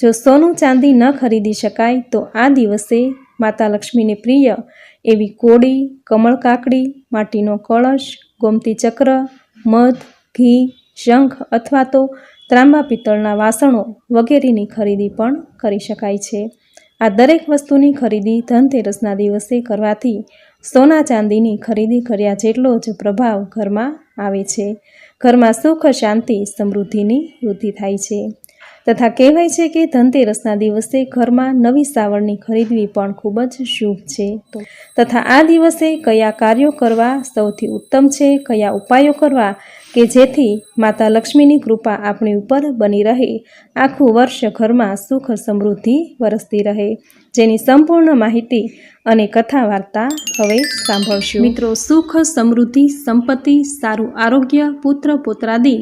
જો સોનું ચાંદી ન ખરીદી શકાય, તો આ દિવસે માતા લક્ષ્મીને પ્રિય એવી કોડી કમળ કાકડી, માટીનો કળશ, ગોમતી ચક્ર, મધ, ઘી, શંખ અથવા તો ત્રાંબા પિત્તળના વાસણો વગેરેની ખરીદી પણ કરી શકાય છે. આ દરેક વસ્તુની ખરીદી ધનતેરસના દિવસે કરવાથી સોના ચાંદીની ખરીદી કર્યા જેટલો જ પ્રભાવ ઘરમાં આવે છે. ઘરમાં સુખ, શાંતિ, સમૃદ્ધિની વૃદ્ધિ થાય છે. તથા કહેવાય છે કે ધનતેરસના દિવસે ઘરમાં નવી સાવરણી ખરીદવી પણ ખૂબ જ શુભ છે. તથા આ દિવસે કયા કાર્યો કરવા સૌથી ઉત્તમ છે, કયા ઉપાયો કરવા કે જેથી માતા લક્ષ્મીની કૃપા આપણી ઉપર બની રહે, આખું વર્ષ ઘરમાં સુખ સમૃદ્ધિ વરસતી રહે. જેની સંપૂર્ણ માહિતી અને કથા વાર્તા હવે સાંભળશું. મિત્રો, સુખ, સમૃદ્ધિ, સંપત્તિ, સારું આરોગ્ય, પુત્ર, પુત્રાદિ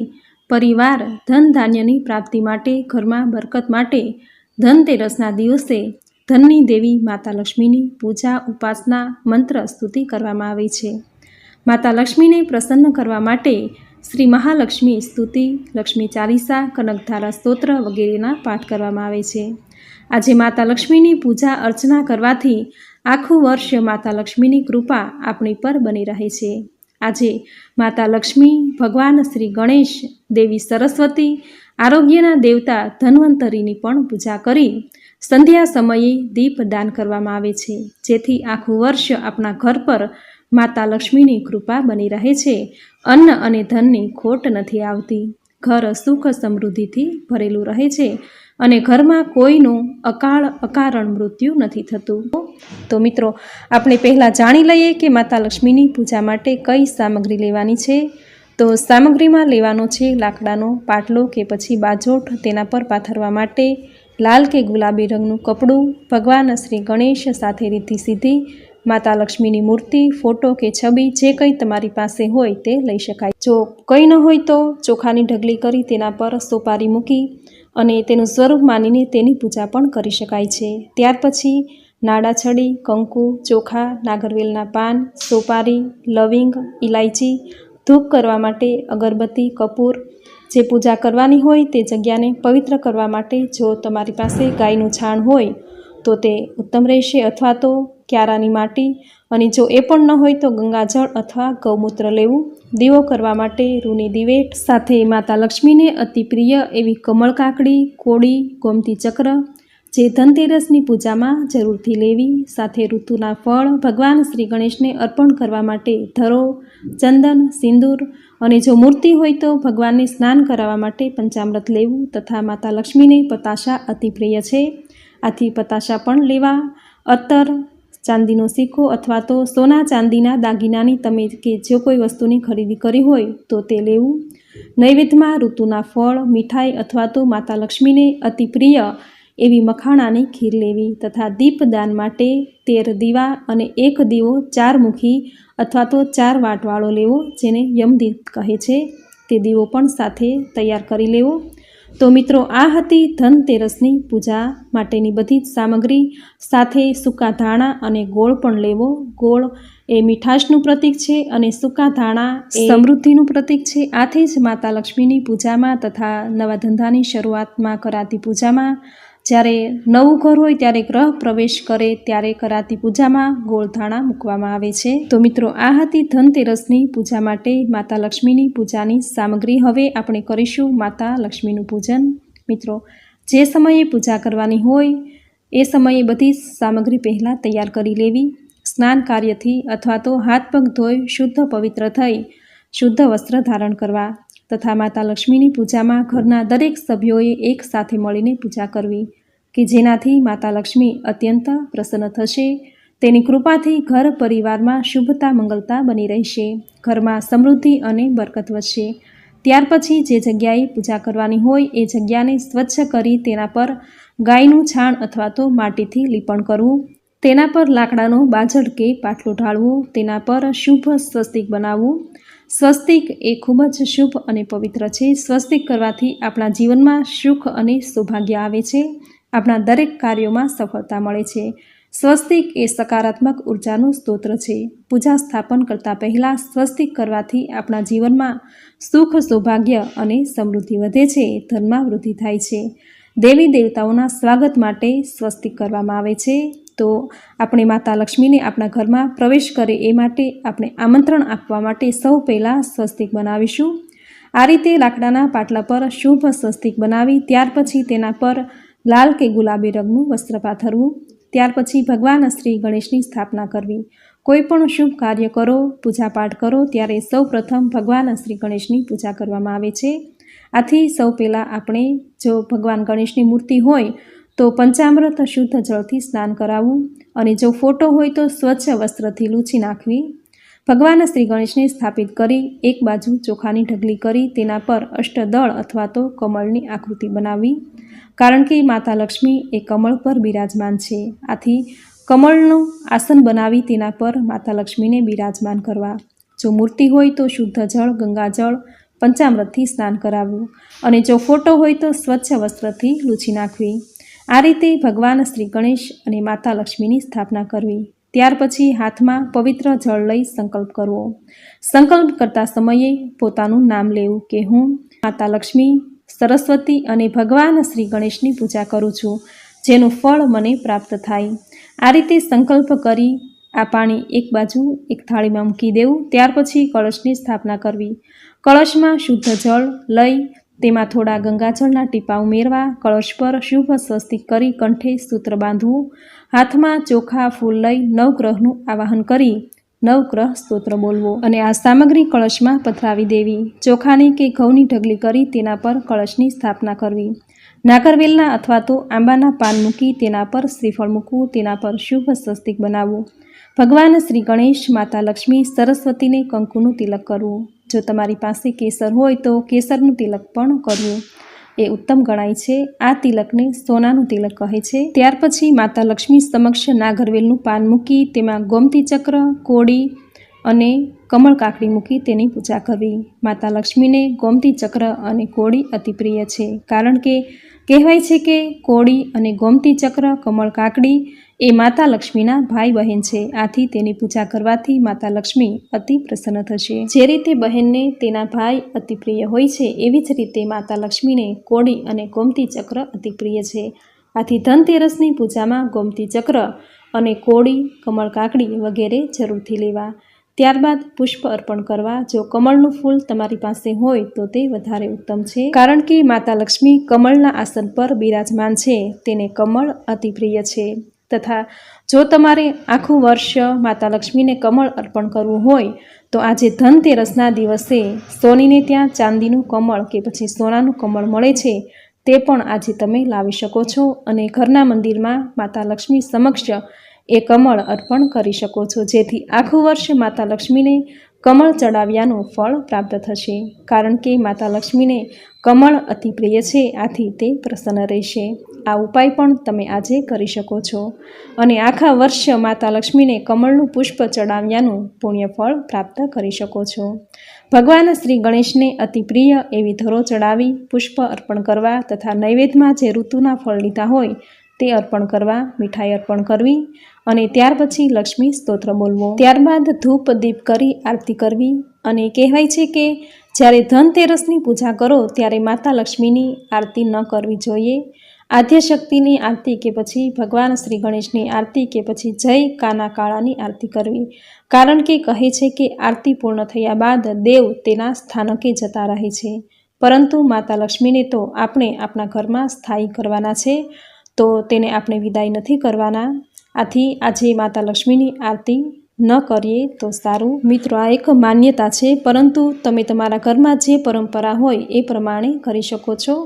પરિવાર ધન ધાન્યની પ્રાપ્તિ માટે, ઘરમાં બરકત માટે ધનતેરસના દિવસે ધનની દેવી માતા લક્ષ્મીની પૂજા, ઉપાસના, મંત્ર, સ્તુતિ કરવામાં આવે છે. માતા લક્ષ્મીને પ્રસન્ન કરવા માટે શ્રી મહાલક્ષ્મી સ્તુતિ, લક્ષ્મી ચાલીસા કનકધારા સ્તોત્ર વગેરેના પાઠ કરવામાં આવે છે. આજે માતા લક્ષ્મીની પૂજા અર્ચના કરવાથી આખું વર્ષ માતા લક્ષ્મીની કૃપા આપણી પર બની રહે છે. આજે માતા લક્ષ્મી, ભગવાન શ્રી ગણેશ દેવી સરસ્વતી, આરોગ્યના દેવતા ધન્વંતરીની પણ પૂજા કરી સંધ્યા સમયે દીપદાન કરવામાં આવે છે. જેથી આખું વર્ષ આપણા ઘર પર માતા લક્ષ્મીની કૃપા બની રહે છે. અન્ન અને ધનની ખોટ નથી આવતી. ઘર સુખ સમૃદ્ધિથી ભરેલું રહે છે અને ઘરમાં કોઈનું અકાળ અકારણ મૃત્યુ નથી થતું. તો મિત્રો, આપણે પહેલાં જાણી લઈએ કે માતા લક્ષ્મીની પૂજા માટે કઈ સામગ્રી લેવાની છે. તો સામગ્રીમાં લેવાનો છે લાકડાનો પાટલો કે પછી બાજોઠ તેના પર પાથરવા માટે, લાલ કે ગુલાબી રંગનું કપડું, ભગવાન શ્રી ગણેશ સાથે રીતિ સીધી, માતા લક્ષ્મીની મૂર્તિ, ફોટો કે છબી જે કંઈ તમારી પાસે હોય તે લઈ શકાય. જો કંઈ ન હોય તો ચોખાની ઢગલી કરી તેના પર સોપારી મૂકી અને તેનું સ્વરૂપ માનીને તેની પૂજા પણ કરી શકાય છે. ત્યાર પછી નાડા છડી કંકુ, ચોખા, નાગરવેલના પાન, સોપારી, લવિંગ ઇલાયચી ધૂપ કરવા માટે અગરબત્તી, કપૂર, જે પૂજા કરવાની હોય તે જગ્યાને પવિત્ર કરવા માટે જો તમારી પાસે ગાયનું છાણ હોય, તો તે ઉત્તમ રહેશે અથવા તો ક્યારાની માટી. અને જો એ પણ ન હોય તો ગંગાજળ અથવા ગૌમૂત્ર લેવું. દીવો કરવા માટે રૂની દિવેટ, સાથે માતા લક્ષ્મીને અતિ પ્રિય એવી કમળ કાકડી કોડી ગોમતી ચક્ર જે ધનતેરસની પૂજામાં જરૂરથી લેવી, સાથે ઋતુના ફળ ભગવાન શ્રી ગણેશને અર્પણ કરવા માટે ધરો, ચંદન, સિંદૂર અને જો મૂર્તિ હોય તો ભગવાનને સ્નાન કરાવવા માટે પંચામૃત લેવું તથા માતા લક્ષ્મીને પતાશા અતિ પ્રિય છે. આથી પતાશા પણ લેવા. અત્તર ચાંદીનો સિક્કો અથવા તો સોના ચાંદીના દાગીનાની તમે કે જો કોઈ વસ્તુની ખરીદી કરી હોય તો તે લેવું. નૈવેદ્યમાં ઋતુના ફળ, મીઠાઈ અથવા તો માતા લક્ષ્મીને અતિ પ્રિય એવી મખાણાની ખીર લેવી તથા દીપદાન માટે તેર દીવા અને એક દીવો ચાર મુખી અથવા તો ચાર વાટવાળો લેવો જેને યમદીપ કહે છે. તે દીવો પણ સાથે તૈયાર કરી લેવો. તો મિત્રો, આ હતી ધનતેરસની પૂજા માટેની બધી જ સામગ્રી. સાથે સૂકા ધાણા અને ગોળ પણ લેવો. ગોળ એ મીઠાશનું પ્રતીક છે અને સૂકા ધાણા એ સમૃદ્ધિનું પ્રતીક છે. આથી જ માતા લક્ષ્મીની પૂજામાં તથા નવા ધંધાની શરૂઆતમાં કરાતી પૂજામાં જ્યારે નવું ઘર હોય ત્યારે ગ્રહ પ્રવેશ કરે ત્યારે કરાતી પૂજામાં ગોળધાણા મૂકવામાં આવે છે. તો મિત્રો, આ હતી ધનતેરસની પૂજા માટે માતા લક્ષ્મીની પૂજાની સામગ્રી. હવે આપણે કરીશું માતા લક્ષ્મીનું પૂજન. મિત્રો, જે સમયે પૂજા કરવાની હોય, એ સમયે બધી સામગ્રી પહેલાં તૈયાર કરી લેવી. સ્નાન કાર્યથી અથવા તો હાથ પગ ધોઈ શુદ્ધ પવિત્ર થઈ, શુદ્ધ વસ્ત્ર ધારણ કરવા. તથા માતા લક્ષ્મીની પૂજામાં ઘરના દરેક સભ્યોએ એક સાથે મળીને પૂજા કરવી કે જેનાથી માતા લક્ષ્મી અત્યંત પ્રસન્ન થશે. તેની કૃપાથી ઘર પરિવારમાં શુભતા મંગલતા બની રહેશે. ઘરમાં સમૃદ્ધિ અને બરકત વધશે. ત્યાર પછી જે જગ્યાએ પૂજા કરવાની હોય એ જગ્યાને સ્વચ્છ કરી તેના પર ગાયનું છાણ અથવા તો માટીથી લીપણ કરવું, તેના પર લાકડાનો બાજડ કે પાટલો ઢાળવો, તેના પર શુભ સ્વસ્તિક બનાવવું સ્વસ્તિક એ ખૂબ જ શુભ અને પવિત્ર છે. સ્વસ્તિક કરવાથી આપણા જીવનમાં સુખ અને સૌભાગ્ય આવે છે. આપણા દરેક કાર્યોમાં સફળતા મળે છે. સ્વસ્તિક એ સકારાત્મક ઉર્જાનું સ્તોત્ર છે. પૂજા સ્થાપન કરતાં પહેલાં સ્વસ્તિક કરવાથી આપણા જીવનમાં સુખ, સૌભાગ્ય અને સમૃદ્ધિ વધે છે. ધનમાં વૃદ્ધિ થાય છે. દેવી દેવતાઓના સ્વાગત માટે સ્વસ્તિક કરવામાં આવે છે. તો આપણે માતા લક્ષ્મીને આપણા ઘરમાં પ્રવેશ કરે એ માટે આપણે આમંત્રણ આપવા માટે સૌ પહેલાં સ્વસ્તિક બનાવીશું. આ રીતે લાકડાના પાટલા પર શુભ સ્વસ્તિક બનાવી, ત્યાર પછી તેના પર લાલ કે ગુલાબી રંગનું વસ્ત્ર પાથરવું, ત્યાર પછી ભગવાન શ્રી ગણેશની સ્થાપના કરવી. કોઈ પણ શુભ કાર્ય કરો, પૂજાપાઠ કરો, ત્યારે સૌ પ્રથમ ભગવાન શ્રી ગણેશની પૂજા કરવામાં આવે છે. આથી સૌ પહેલાં આપણે જો ભગવાન ગણેશની મૂર્તિ હોય તો પંચામૃત શુદ્ધ જળથી સ્નાન કરાવવું અને જો ફોટો હોય તો સ્વચ્છ વસ્ત્રથી લૂછી નાખવી. ભગવાન શ્રી ગણેશને સ્થાપિત કરી એક બાજુ ચોખાની ઢગલી કરી તેના પર અષ્ટદળ અથવા તો કમળની આકૃતિ બનાવવી કારણ કે માતા લક્ષ્મી એ કમળ પર બિરાજમાન છે. આથી કમળનું આસન બનાવી તેના પર માતા લક્ષ્મીને બિરાજમાન કરવા. જો મૂર્તિ હોય તો શુદ્ધ જળ ગંગાજળ પંચામૃતથી સ્નાન કરાવવું અને જો ફોટો હોય તો સ્વચ્છ વસ્ત્રથી લૂછી નાખવી. આ રીતે ભગવાન શ્રી ગણેશ અને માતા લક્ષ્મીની સ્થાપના કરવી. ત્યાર પછી હાથમાં પવિત્ર જળ લઈ સંકલ્પ કરવો. સંકલ્પ કરતા સમયે પોતાનું નામ લેવું કે હું માતા લક્ષ્મી, સરસ્વતી અને ભગવાન શ્રી ગણેશની પૂજા કરું છું, જેનું ફળ મને પ્રાપ્ત થાય. આ રીતે સંકલ્પ કરી આ પાણી એક બાજુ, એક થાળીમાં મૂકી દેવું. ત્યાર પછી કળશની સ્થાપના કરવી. કળશમાં શુદ્ધ જળ લઈ તેમાં થોડા ગંગાજળના ટીપા ઉમેરવા, કળશ પર શુભ સ્વસ્તિક કરી કંઠે સૂત્ર બાંધવું, હાથમાં ચોખા, ફૂલ લઈ નવગ્રહનું આવાહન કરી નવગ્રહ સ્તોત્ર બોલવો અને આ સામગ્રી કળશમાં પથરાવી દેવી. ચોખાની કે ઘઉંની ઢગલી કરી તેના પર કળશની સ્થાપના કરવી. નાગરવેલના અથવા તો આંબાના પાન મૂકી તેના પર શ્રીફળ મૂકવું, તેના પર શુભ સ્વસ્તિક બનાવવું. ભગવાન શ્રી ગણેશ માતા લક્ષ્મી સરસ્વતીને કંકુનું તિલક કરવું. જો તમારી પાસે કેસર હોય તો કેસરનું તિલક પણ કરવું. એ ઉત્તમ ગણાય છે. આ તિલકને સોનાનું તિલક કહે છે. ત્યાર પછી માતા લક્ષ્મી સમક્ષ નાગરવેલનું પાન મૂકી તેમાં ગોમતી ચક્ર કોળી અને કમળ કાકડી મૂકી તેની પૂજા કરવી. માતા લક્ષ્મીને ગોમતી ચક્ર અને કોડી અતિપ્રિય છે. કારણ કે કહેવાય છે કે કોળી અને ગોમતી ચક્ર, કમળ કાકડી એ માતા લક્ષ્મીના ભાઈ બહેન છે. આથી તેની પૂજા કરવાથી માતા લક્ષ્મી અતિ પ્રસન્ન થશે. જે રીતે બહેનને તેના ભાઈ અતિપ્રિય હોય છે, એવી જ રીતે માતા લક્ષ્મીને કોડી અને ગોમતી ચક્ર અતિપ્રિય છે. આથી ધનતેરસની પૂજામાં ગોમતી ચક્ર અને કોડી કમળ કાકડી વગેરે જરૂરથી લેવા. ત્યારબાદ પુષ્પ અર્પણ કરવા. જો કમળનું ફૂલ તમારી પાસે હોય તો તે વધારે ઉત્તમ છે. કારણ કે માતા લક્ષ્મી કમળના આસન પર બિરાજમાન છે. તેને કમળ અતિ પ્રિય છે. તથા જો તમારે આખું વર્ષ માતા લક્ષ્મીને કમળ અર્પણ કરવું હોય, તો આજે ધનતેરસના દિવસે સોનીને ત્યાં ચાંદીનું કમળ કે પછી સોનાનું કમળ મળે છે. તે પણ આજે તમે લાવી શકો છો અને ઘરના મંદિરમાં માતા લક્ષ્મી સમક્ષ એ કમળ અર્પણ કરી શકો છો. જેથી આખું વર્ષ માતા લક્ષ્મીને કમળ ચડાવ્યાનું ફળ પ્રાપ્ત થશે. કારણ કે માતા લક્ષ્મીને કમળ અતિ પ્રિય છે, આથી તે પ્રસન્ન રહેશે. આ ઉપાય પણ તમે આજે કરી શકો છો. અને આખા વર્ષ માતા લક્ષ્મીને કમળનું પુષ્પ ચડાવ્યાનું પુણ્ય ફળ પ્રાપ્ત કરી શકો છો. ભગવાન શ્રી ગણેશને અતિ પ્રિય એવી ધરો ચડાવી પુષ્પ અર્પણ કરવા તથા નૈવેદ્યમાં જે ઋતુના ફળ લીધા હોય તે અર્પણ કરવા, મીઠાઈ અર્પણ કરવી અને ત્યાર પછી લક્ષ્મી સ્તોત્ર બોલવો. ત્યારબાદ ધૂપ દીપ કરી આરતી કરવી અને કહેવાય છે કે જ્યારે ધનતેરસની પૂજા કરો ત્યારે માતા લક્ષ્મીની આરતી ન કરવી જોઈએ. આદ્યશક્તિની આરતી કે પછી ભગવાન શ્રી ગણેશની આરતી કે પછી જય કાના કાળાની આરતી કરવી. કારણ કે કહે છે કે આરતી પૂર્ણ થયા બાદ દેવ તેના સ્થાનકે જતા રહે છે. પરંતુ માતા લક્ષ્મીને તો આપણે આપણા ઘરમાં સ્થાયી કરવાના છે. તો તેને આપણે વિદાય નથી કરવાના. આથી આજે માતા લક્ષ્મીની આરતી ન કરીએ તો સારું. મિત્રો, આ એક માન્યતા છે, પરંતુ તમે તમારા ઘરમાં જે પરંપરા હોય એ પ્રમાણે કરી શકો છો.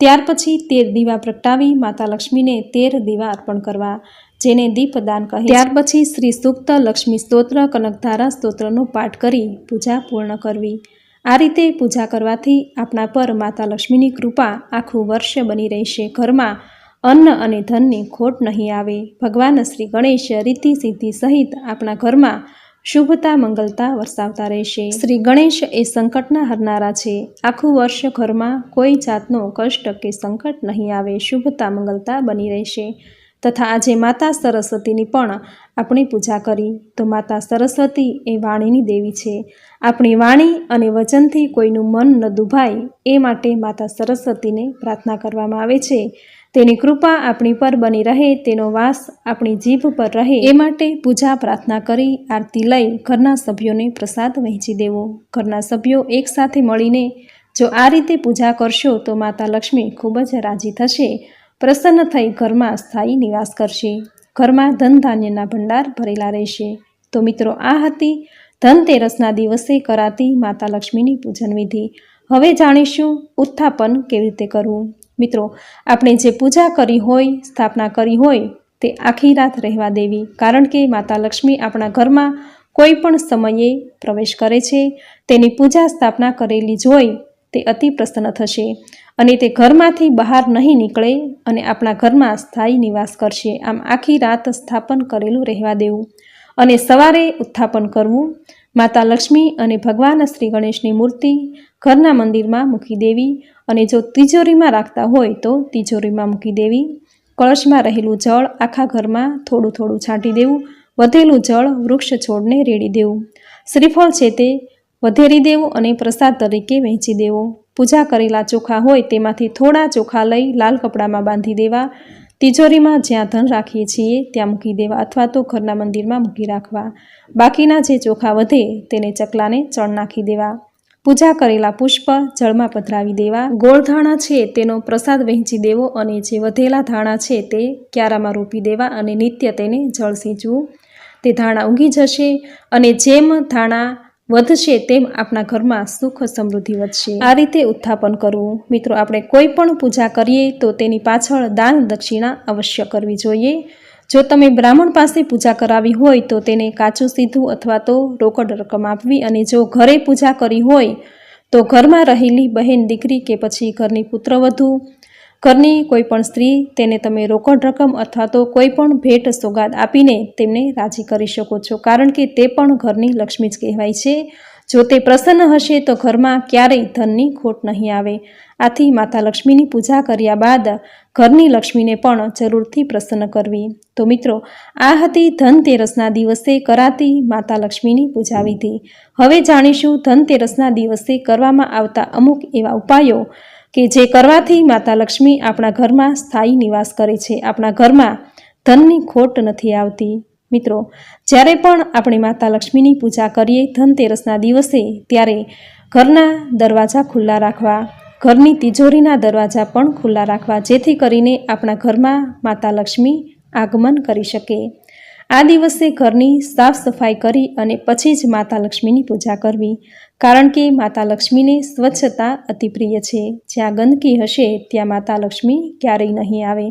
ત્યાર પછી તેર દીવા પ્રગટાવી માતા લક્ષ્મીને તેર દીવા અર્પણ કરવા, જેને દીપદાન કહે ત્યાર પછી શ્રી સૂક્ત લક્ષ્મી સ્તોત્ર, કનકધારા સ્તોત્રનો પાઠ કરી પૂજા પૂર્ણ કરવી. આ રીતે પૂજા કરવાથી આપણા પર માતા લક્ષ્મીની કૃપા આખું વર્ષ બની રહેશે. ઘરમાં અન્ન અને ધનની ખોટ નહીં આવે. ભગવાન શ્રી ગણેશ રીતિ સિદ્ધિ સહિત આપણા ઘરમાં શુભતા, મંગલતા વરસાવતા રહેશે. શ્રી ગણેશ એ સંકટના હરનારા છે. આખું વર્ષ ઘરમાં કોઈ જાતનો કષ્ટ કે સંકટ નહીં આવે. શુભતા, મંગલતા બની રહેશે. તથા આજે માતા સરસ્વતીની પણ આપણે પૂજા કરી. તો માતા સરસ્વતી એ વાણીની દેવી છે. આપણી વાણી અને વચનથી કોઈનું મન ન દુભાય એ માટે માતા સરસ્વતીને પ્રાર્થના કરવામાં આવે છે. તેની કૃપા આપણી પર બની રહે, તેનો વાસ આપણી જીભ પર રહે. એ માટે પૂજા, પ્રાર્થના કરી, આરતી લઈ ઘરના સભ્યોને પ્રસાદ વહેંચી દેવો. ઘરના સભ્યો એકસાથે મળીને જો આ રીતે પૂજા કરશો તો માતા લક્ષ્મી ખૂબ જ રાજી થશે. પ્રસન્ન થઈ ઘરમાં સ્થાયી નિવાસ કરશે. ઘરમાં ધન ધાન્યના ભંડાર ભરેલા રહેશે. તો મિત્રો, આ હતી ધનતેરસના દિવસે કરાતી માતા લક્ષ્મીની પૂજન વિધિ. હવે જાણીશું ઉત્થાપન કેવી રીતે કરવું? મિત્રો, આપણે જે પૂજા કરી હોય, સ્થાપના કરી હોય, તે આખી રાત રહેવા દેવી. કારણ કે માતા લક્ષ્મી આપણા ઘરમાં કોઈ પણ સમયે પ્રવેશ કરે છે, તેની પૂજા સ્થાપના કરેલી જોઈ તે અતિ પ્રસન્ન થશે અને તે ઘરમાંથી બહાર નહીં નીકળે અને આપણા ઘરમાં સ્થાયી નિવાસ કરશે. આમ આખી રાત સ્થાપન કરેલું રહેવા દેવું. અને સવારે ઉત્થાપન કરવું. માતા લક્ષ્મી અને ભગવાન શ્રી ગણેશની મૂર્તિ ઘરના મંદિરમાં મૂકી દેવી અને જો તિજોરીમાં રાખતા હોય તો તિજોરીમાં મૂકી દેવી. કળશમાં રહેલું જળ આખા ઘરમાં થોડું થોડું છાંટી દેવું. વધેલું જળ વૃક્ષ છોડને રેડી દેવું. શ્રીફળ છે તે વધેરી દેવું અને પ્રસાદ તરીકે વહેંચી દેવો. પૂજા કરેલા ચોખા હોય તેમાંથી થોડા ચોખા લઈ લાલ કપડામાં બાંધી દેવા. તિજોરીમાં જ્યાં ધન રાખીએ છીએ, ત્યાં મૂકી દેવા અથવા તો ઘરના મંદિરમાં મૂકી રાખવા. બાકીના જે ચોખા વધે, તેને ચકલાને ચણ નાખી દેવા. પૂજા કરેલા પુષ્પ જળમાં પધરાવી દેવા. ગોળ ધાણા છે, તેનો પ્રસાદ વહેંચી દેવો અને જે વધેલા ધાણા છે, તે ક્યારામાં રોપી દેવા અને નિત્ય તેને જળ સિંચવું તે ધાણા ઊંઘી જશે અને જેમ ધાણા વધશે તેમ આપણા ઘરમાં સુખ સમૃદ્ધિ વધશે. આ રીતે ઉત્થાપન કરવું. મિત્રો, આપણે કોઈ પણ પૂજા કરીએ તો તેની પાછળ દાન દક્ષિણા અવશ્ય કરવી જોઈએ. જો તમે બ્રાહ્મણ પાસે પૂજા કરાવી હોય તો તેને કાચું સીધું અથવા તો રોકડ રકમ આપવી અને જો ઘરે પૂજા કરી હોય તો ઘરમાં રહેલી બહેન, દીકરી કે પછી ઘરની પુત્રવધુ ઘરની કોઈપણ સ્ત્રી તેને તમે રોકડ રકમ અથવા તો કોઈપણ ભેટ સોગાદ આપીને તેમને રાજી કરી શકો છો. કારણ કે તે પણ ઘરની લક્ષ્મી જ કહેવાય છે. જો તે પ્રસન્ન હશે તો ઘરમાં ક્યારેય ધનની ખોટ નહીં આવે. આથી માતા લક્ષ્મીની પૂજા કર્યા બાદ ઘરની લક્ષ્મીને પણ જરૂરથી પ્રસન્ન કરવી. તો મિત્રો, આ હતી ધનતેરસના દિવસે કરાતી માતા લક્ષ્મીની પૂજા વિધિ. હવે જાણીશું ધનતેરસના દિવસે કરવામાં આવતા અમુક એવા ઉપાયો કે જે કરવાથી માતા લક્ષ્મી આપણા ઘરમાં સ્થાયી નિવાસ કરે છે. આપણા ઘરમાં ધનની ખોટ નથી આવતી. મિત્રો, જ્યારે પણ આપણે માતા લક્ષ્મીની પૂજા કરીએ ધનતેરસના દિવસે, ત્યારે ઘરના દરવાજા ખુલ્લા રાખવા, ઘરની તિજોરીના દરવાજા પણ ખુલ્લા રાખવા, જેથી કરીને આપણા ઘરમાં માતા લક્ષ્મી આગમન કરી શકે. આ દિવસે ઘરની સાફ સફાઈ કરી અને પછી જ માતા લક્ષ્મીની પૂજા કરવી. કારણ કે માતા લક્ષ્મીને સ્વચ્છતા અતિ પ્રિય છે. જ્યાં ગંદકી હશે, ત્યાં માતા લક્ષ્મી ક્યારેય નહીં આવે.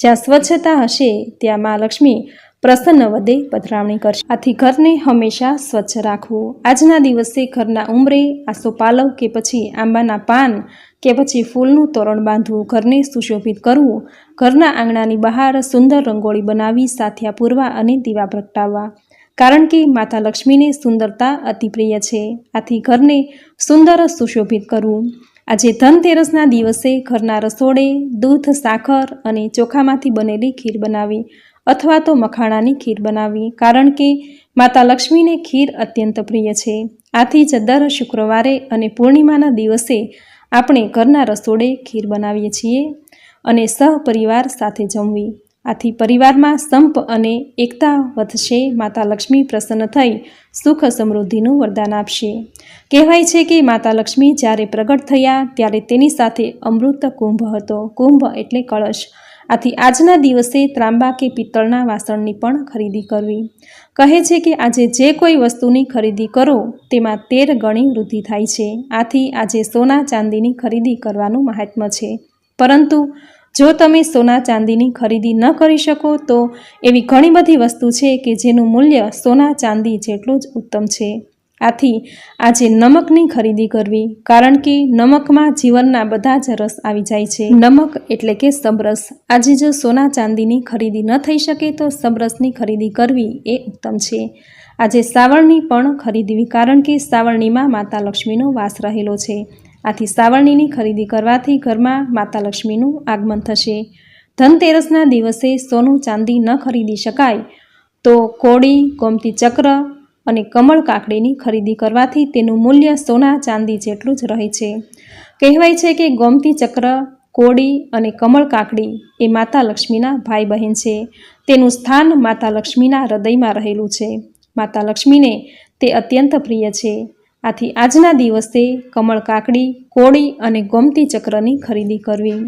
જ્યાં સ્વચ્છતા હશે, ત્યાં મા લક્ષ્મી પ્રસન્ન વધે પધરાવણી કરશે. આથી ઘરને હંમેશા સ્વચ્છ રાખવું. આજના દિવસે ઘરના ઉંમરે આસોપાલવ કે પછી આંબાના પાન કે પછી ફૂલનું તોરણ બાંધવું, ઘરને સુશોભિત કરવું, ઘરના આંગણાની બહાર સુંદર રંગોળી બનાવી, સાથિયા પૂરવા અને દીવા પ્રગટાવવા. કારણ કે માતા લક્ષ્મીને સુંદરતા અતિ પ્રિય છે. આથી ઘરને સુંદર સુશોભિત કરવું. આજે ધનતેરસના દિવસે ઘરના રસોડે દૂધ સાકર અને ચોખામાંથી બનેલી ખીર બનાવી અથવા તો મખાણાની ખીર બનાવવી કારણ કે માતા લક્ષ્મીને ખીર અત્યંત પ્રિય છે. આથી જ દર શુક્રવારે અને પૂર્ણિમાના દિવસે આપણે ઘરના રસોડે ખીર બનાવીએ છીએ અને સહપરિવાર સાથે જમવી. આથી પરિવારમાં સંપ અને એકતા વધશે, માતા લક્ષ્મી પ્રસન્ન થઈ સુખ સમૃદ્ધિનું વરદાન આપશે. કહેવાય છે કે માતા લક્ષ્મી જ્યારે પ્રગટ થયા ત્યારે તેની સાથે અમૃત કુંભ હતો. કુંભ એટલે કળશ. આથી આજના દિવસે ત્રાંબા કે પિત્તળના વાસણની પણ ખરીદી કરવી. કહે છે કે આજે જે કોઈ વસ્તુની ખરીદી કરો, તેમાં તેર ગણી વૃદ્ધિ થાય છે. આથી આજે સોના ચાંદીની ખરીદી કરવાનું મહાત્મ્ય છે. પરંતુ જો તમે સોના ચાંદીની ખરીદી ન કરી શકો, તો એવી ઘણી બધી વસ્તુ છે કે જેનું મૂલ્ય સોના ચાંદી જેટલું જ ઉત્તમ છે. આથી આજે નમકની ખરીદી કરવી, કારણ કે નમકમાં જીવનના બધા જ રસ આવી જાય છે. નમક એટલે કે સબરસ આજે જો સોના ચાંદીની ખરીદી ન થઈ શકે, તો સબરસની ખરીદી કરવી એ ઉત્તમ છે. આજે સાવરણી પણ ખરીદવી, કારણ કે સાવરણીમાં માતા લક્ષ્મીનો વાસ રહેલો છે. આથી સાવરણીની ખરીદી કરવાથી ઘરમાં માતા લક્ષ્મીનું આગમન થશે. ધનતેરસના દિવસે સોનું ચાંદી ન ખરીદી શકાય તો કોડી ગોમતી ચક્ર અને કમળ કાકડીની ખરીદી કરવાથી તેનું મૂલ્ય સોના ચાંદી જેટલું જ રહે છે. કહેવાય છે કે ગોમતી ચક્ર કોડી અને કમળ કાકડી એ માતા લક્ષ્મીના ભાઈ બહેન છે. તેનું સ્થાન માતા લક્ષ્મીના હૃદયમાં રહેલું છે. માતા લક્ષ્મીને તે અત્યંત પ્રિય છે. આથી આજના દિવસે કમળ કાકડી, કોળી અને ગોમતી ચક્રની ખરીદી કરવી.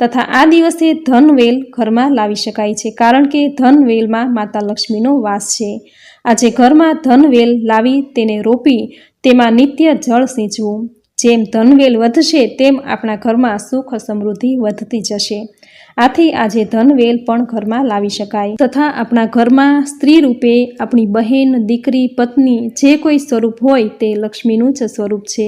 તથા આ દિવસે ધનવેલ ઘરમાં લાવી શકાય છે, કારણ કે ધનવેલમાં માતા લક્ષ્મીનો વાસ છે. આજે ઘરમાં ધનવેલ લાવી તેને રોપી તેમાં નિત્ય જળ સિંચવું. જેમ ધનવેલ વધશે, તેમ આપણા ઘરમાં સુખ સમૃદ્ધિ વધતી જશે. આથી આજે ધનવેલ પણ ઘરમાં લાવી શકાય. તથા આપણા ઘરમાં સ્ત્રી રૂપે આપણી બહેન, દીકરી, પત્ની જે કોઈ સ્વરૂપ હોય તે લક્ષ્મીનું જ સ્વરૂપ છે,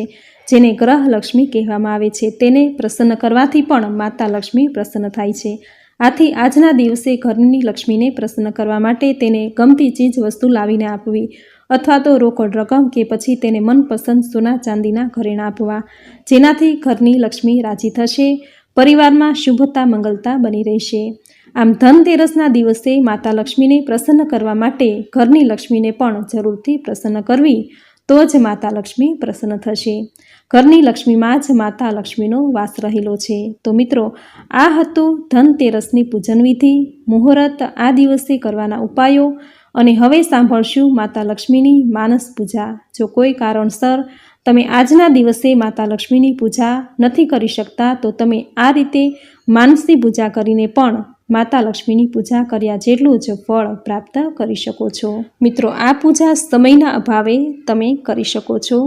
જેને ગ્રહ લક્ષ્મી કહેવામાં આવે છે. તેને પ્રસન્ન કરવાથી પણ માતા લક્ષ્મી પ્રસન્ન થાય છે. આથી આજના દિવસે ઘરની લક્ષ્મીને પ્રસન્ન કરવા માટે તેને ગમતી ચીજ વસ્તુ લાવીને આપવી. અથવા તો રોકડ રકમ કે પછી તેને મનપસંદ સોના ચાંદીના ઘરેણાં આપવા. જેનાથી ઘરની લક્ષ્મી રાજી થશે. પરિવારમાં શુભતા મંગલતા બની રહેશે. આમ ધનતેરસના દિવસે માતા લક્ષ્મીને પ્રસન્ન કરવા માટે ઘરની લક્ષ્મીને પણ જરૂરથી પ્રસન્ન કરવી, તો જ માતા લક્ષ્મી પ્રસન્ન થશે. ઘરની લક્ષ્મીમાં જ માતા લક્ષ્મીનો વાસ રહેલો છે. તો મિત્રો, આ હતું ધનતેરસની પૂજન વિધિ મુહૂર્ત આ દિવસે કરવાના ઉપાયો. અને હવે સાંભળશું માતા લક્ષ્મીની માનસ પૂજા. જો કોઈ કારણસર તમે આજના દિવસે માતા લક્ષ્મીની પૂજા નથી કરી શકતા, તો તમે આ રીતે માનસની પૂજા કરીને પણ માતા લક્ષ્મીની પૂજા કર્યા જેટલું જ ફળ પ્રાપ્ત કરી શકો છો. મિત્રો, આ પૂજા સમયના અભાવે તમે કરી શકો છો.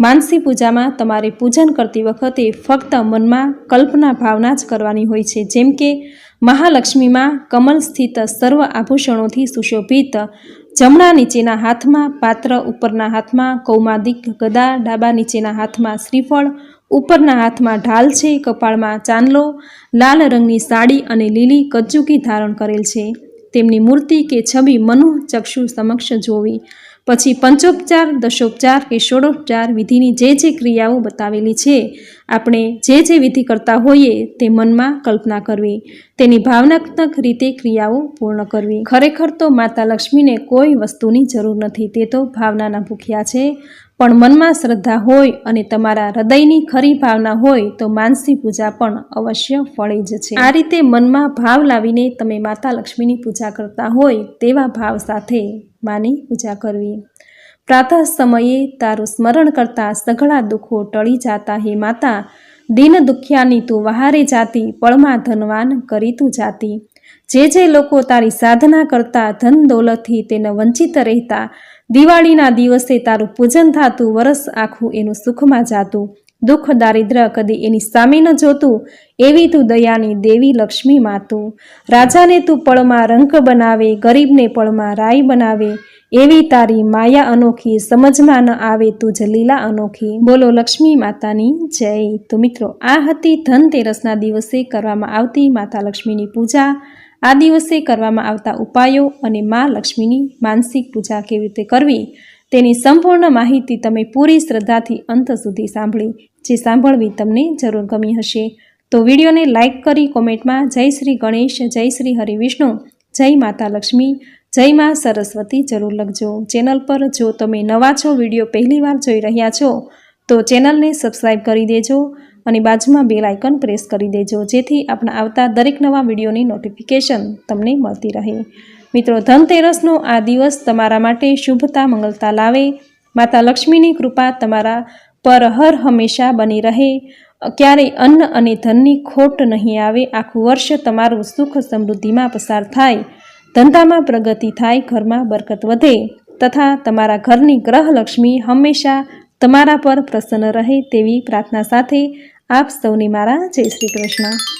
માનસી પૂજામાં તમારે પૂજન કરતી વખતે ફક્ત મનમાં કલ્પના ભાવના જ કરવાની હોય છે. જેમ કે મહાલક્ષ્મીમાં કમલ સ્થિત સર્વ આભૂષણોથી સુશોભિત જમણા નીચેના હાથમાં પાત્ર, ઉપરના હાથમાં કૌમાદિક ગદા, ડાબા નીચેના હાથમાં શ્રીફળ, ઉપરના હાથમાં ઢાલ છે, કપાળમાં ચાંદલો, લાલ રંગની સાડી અને લીલી કજ્જુકી ધારણ કરેલ છે. તેમની મૂર્તિ કે છબી મનુ ચક્ષુ સમક્ષ જોવી. પછી પંચોપચાર, દશોપચાર કે ષોડોપચાર વિધિની જે જે ક્રિયાઓ બતાવેલી છે, આપણે જે જે વિધિ કરતા હોઈએ તે મનમાં કલ્પના કરવી. તેની ભાવનાત્મક રીતે ક્રિયાઓ પૂર્ણ કરવી. ખરેખર તો માતા લક્ષ્મીને કોઈ વસ્તુની જરૂર નથી, તે તો ભાવનાના ભૂખ્યા છે. પણ મનમાં શ્રદ્ધા હોય અને તમારા હૃદયની ખરી ભાવના હોય તો માનસી પૂજા પણ અવશ્ય ફળે જ છે. આ રીતે મનમાં ભાવ લાવીને તમે માતા લક્ષ્મીની પૂજા કરતા હોય તેવા ભાવ સાથે માની પૂજા કરવી. પ્રાતઃ સમયે તારું સ્મરણ કરતા સઘળા દુઃખો ટળી જાતા હે માતા. દિન દુખ્યાની તું વહારે જાતી, પળમાં ધનવાન કરી તું જાતી. જે જે લોકો તારી સાધના કરતા, ધન દોલતથી તેને વંચિત રહેતા. દિવાળીના દિવસે તારું પૂજન થતું, વરસ આખું એનું સુખમાં જાતું. દુઃખ દારિદ્ર કદી એની સામે ન જોતું, એવી તું દયાની દેવી લક્ષ્મી માતું રાજાને તું પળમાં રંક બનાવે, ગરીબને પળમાં રાય બનાવે, એવી તારી માયા અનોખી સમજમાં ન આવે તું જ લીલા અનોખી. બોલો લક્ષ્મી માતાની જય. તો મિત્રો, આ હતી ધનતેરસના દિવસે કરવામાં આવતી માતા લક્ષ્મીની પૂજા. આ દિવસે કરવામાં આવતા ઉપાયો અને મા લક્ષ્મીની માનસિક પૂજા કેવી રીતે કરવી તેની સંપૂર્ણ માહિતી તમે પૂરી શ્રદ્ધાથી અંત સુધી સાંભળી, જે સાંભળવી તમને જરૂર ગમી હશે. તો વિડીયોને લાઇક કરી કોમેન્ટમાં જય શ્રી ગણેશ, જય શ્રી હરિવિષ્ણુ જય માતા લક્ષ્મી, જય મા સરસ્વતી જરૂર લખજો. ચેનલ પર જો તમે નવા છો, વીડિયો પહેલીવાર જોઈ રહ્યા છો, તો ચેનલને સબસ્ક્રાઈબ કરી દેજો અને બાજુમાં બેલ આઇકન પ્રેસ કરી દેજો, જેથી આપણા આવતા દરેક નવા વિડીયોની નોટિફિકેશન તમને મળતી રહે. મિત્રો, ધનતેરસનો આ દિવસ તમારા માટે શુભતા, મંગલતા લાવે. માતા લક્ષ્મીની કૃપા તમારા પર હર હંમેશા બની રહે. ક્યારેય અન્ન અને ધનની ખોટ નહીં આવે. આખું વર્ષ તમારું સુખ સમૃદ્ધિમાં પસાર થાય. ધંધામાં પ્રગતિ થાય, ઘરમાં બરકત વધે. તથા તમારા ઘરની ગ્રહલક્ષ્મી હંમેશા તમારા પર પ્રસન્ન રહે તેવી પ્રાર્થના સાથે આપ સૌને મારા જય શ્રી કૃષ્ણ.